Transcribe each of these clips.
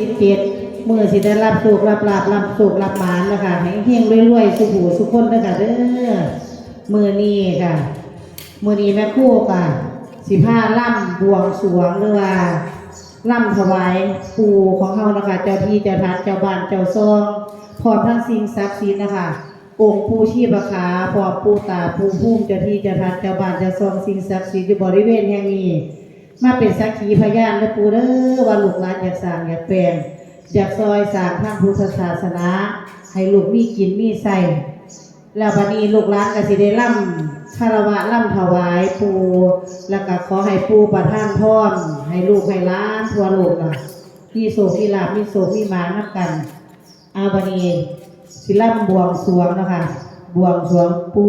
สิบเจ็ดมือสิได้รับสุขรับลาบรับสุขรับหมานนะคะให้เฮงรวยๆสุขหูสุขคนนะคะเด้อมือนี้ค่ะ มือนี้แม่คู่ค่ะ สิผ้าล่ำบวงสวงหรือว่าล่ำถวายปูของเฮานะคะ เจ้าที่เจ้าทัดเจ้าบ้านเจ้าซองพร้อมทั้งสิ่งศักดิ์สิทธิ์นะคะองค์ปู่ชีพขาพร้อมปู่ตาปูพุ่มเจ้าที่เจ้าทัดเจ้าบ้านเจ้าซองสิ่งศักดิ์สิทธิ์อยู่บริเวณแห่งนี้ มาเป็นสักขีพยานและปูเด้อว่าลูกหลานอยากสร้างอยากแปลงอยากซอยสร้างทางพุทธศาสนา ให้ลูกมีกินมีใส่แล้วบัดนี้ลูกหลานก็สิได้ล่ำคารวะล่ำถวายปูแล้วก็ขอให้ปูประทานพรให้ลูกให้ล้านทั่วโลกล่ะมีโศกมีลาบมีโศกมีมานับกันอาบัดนี้สิล่ำบวงสรวงนะคะบวงสรวงปู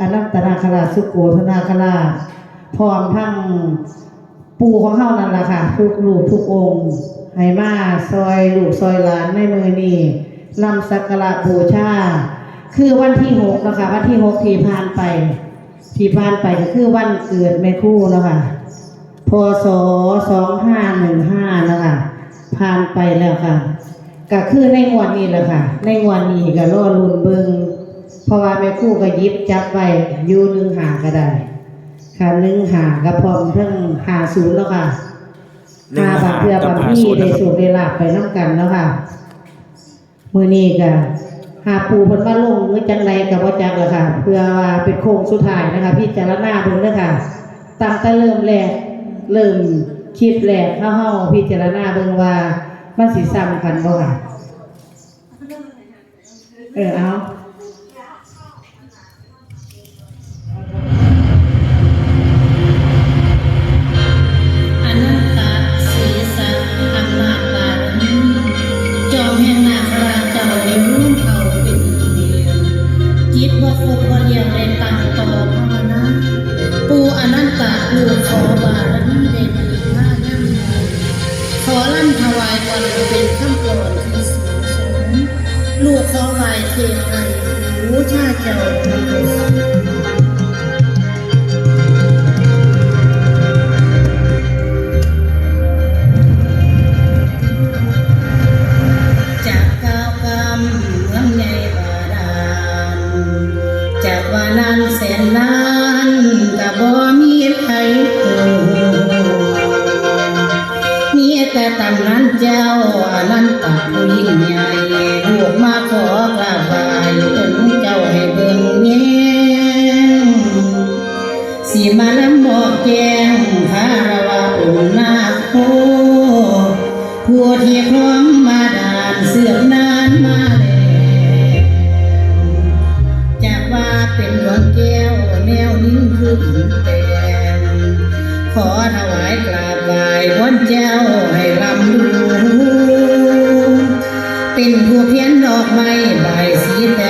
อนันตนาคราชสุโกธนาคราชพร้อมทั้ง ปู่ของเฮานั่นแหละค่ะทุกลูกทุกองค์ให้มาซอยลูกซอยหลานในมือนี้นำสักการะบูชาคือวันที่หกนะคะวันที่หกที่ผ่านไปที่ผ่านไปก็คือวันเกิดแม่คู่นะคะพศสองห้าหนึ่งห้านะคะผ่านไปแล้วค่ะ ก็คือในงวดนี้แหละค่ะ ในงวดนี้ก็รอลุ่นเบิงเพราะว่าแม่คู่ก็ยิบจับไว้อยู่หนึ่งหาก็ได้ ค่ะหนึ่งหากระพร้อมเพิ่งหาศูนย์แล้วค่ะหนึ่งหาหาบางเพื่อกับบางหาที่ศูนย์ได้สูบได้ลาบไปน้ำกันแล้วค่ะมือนี้ก็หาปูเพิ่นมาลงมือจังไรกับว่าจักแล้วค่ะ เพื่อว่าเป็นโค้งสุดท้ายนะคะ พี่จารณาเบิ่งเด้อค่ะตั้งแต่เริ่มแรกเริ่มคลิปแรกเฮาเฮาพี่จารณาเบิ่งว่ามันสิซ้ำกันบ่ค่ะ เออเอา จิตว่าคบว่าเดียวได้ตั้งต่อพาวนาปูอนันตะลูกขอบารมีได้ดีมายั่งยืนขอลั่นถวายวันเป็นข้ามกรที่สูงสงลูกขอไหวเทไทยหูชาเจ้า สีมาลำบอกแจงคารวะองค์นาโคผู้ที่พร้อมมาดานเสื่อมนานมาแล้วจากว่าเป็นดวงแก้วแนวนิ่งคือหินแดงขอถวายกราบไหว้วันเจ้าให้ลำดูเป็นผู้เพียนดอกไม้ใบสีแต่ง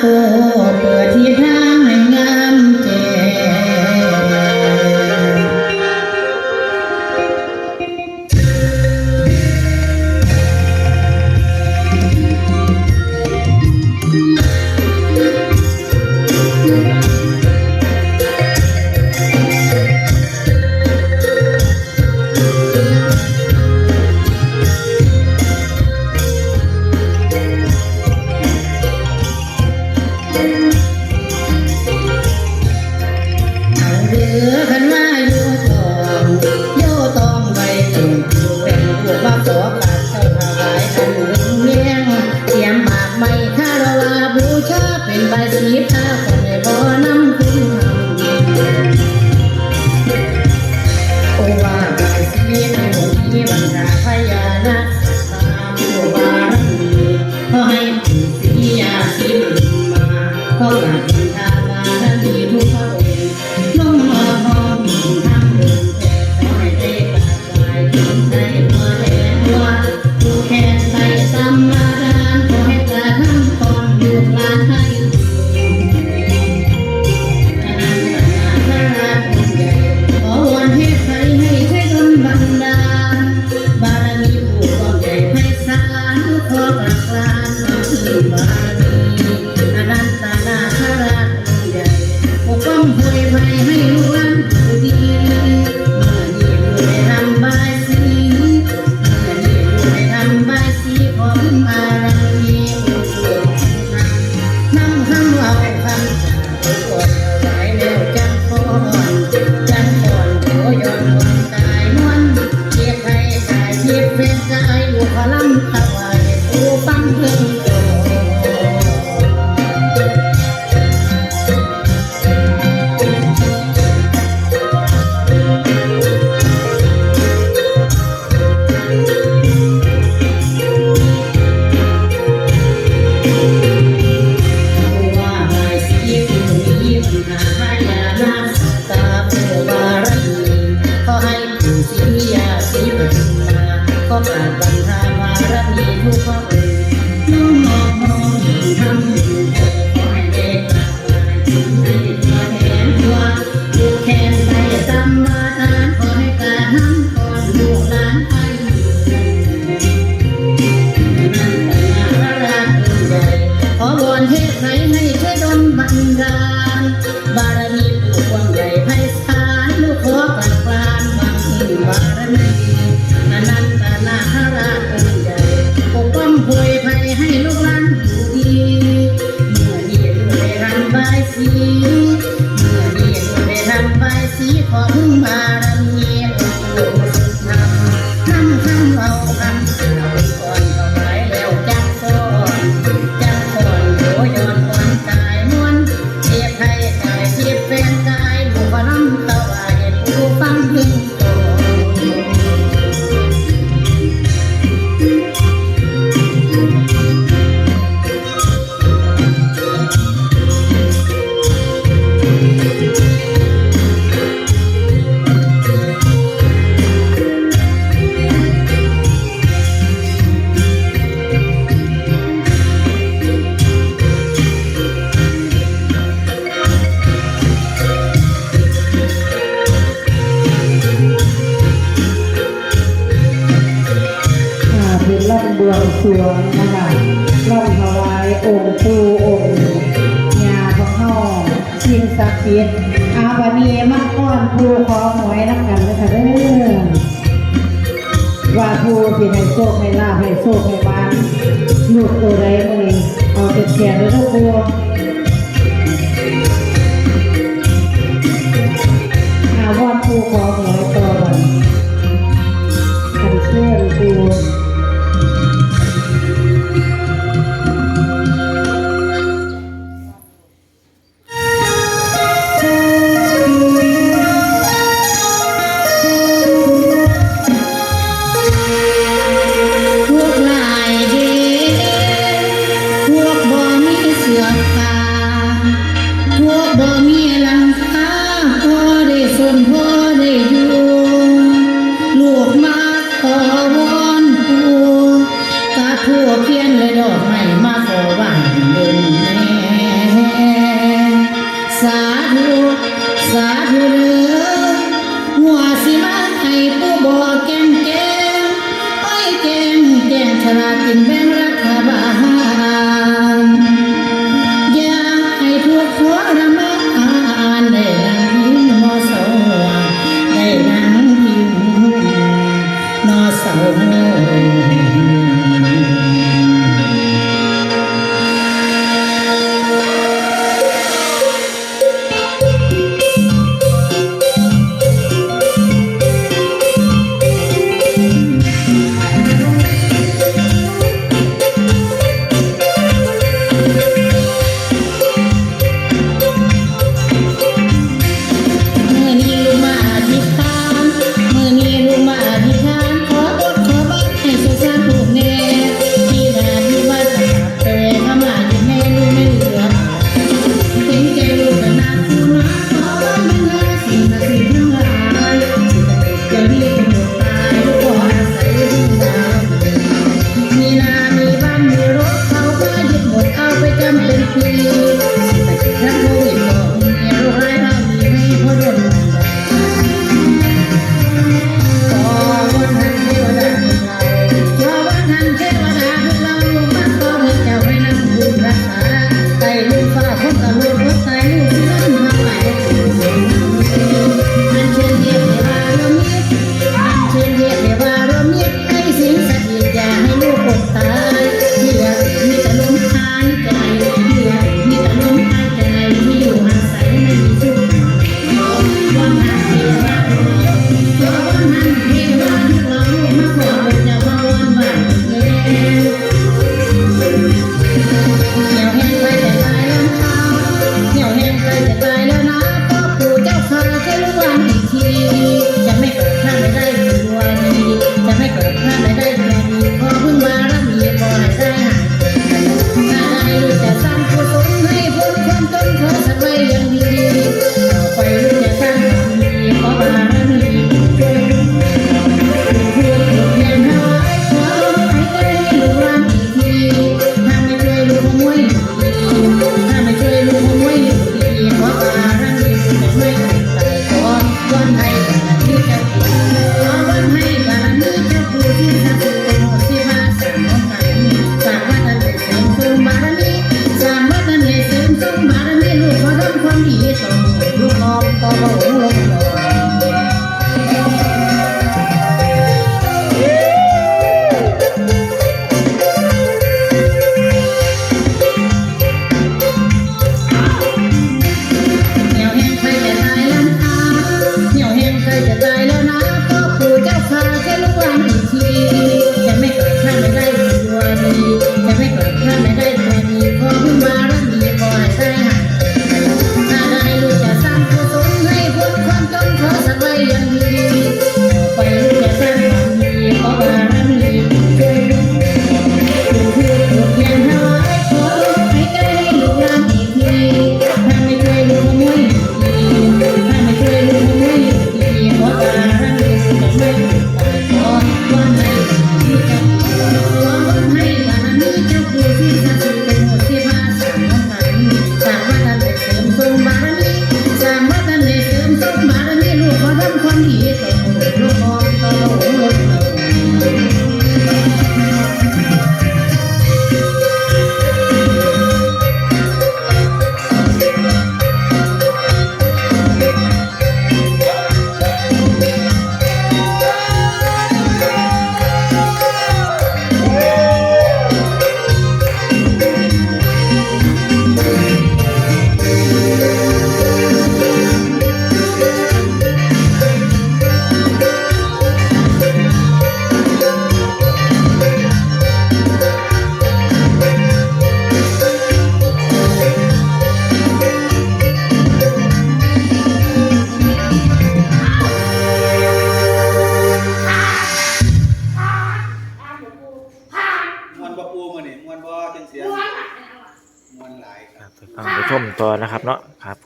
โอ้เปิดที่ทาง เป็นใบสีผ้า ก็มาบรรหามารมีทุกข์ อาวันนี้มาก้อนครูขอหวยนักกันนะคะเด้อว่าครูสิให้โชคให้ลาภให้โชคให้บ้านหนุกตัวไรมึงเอาเก็บแขนแล้วก็ครูอาวันครูขอหวยต่อ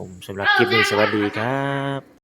ผมสำหรับคลิปนี้สวัสดีครับ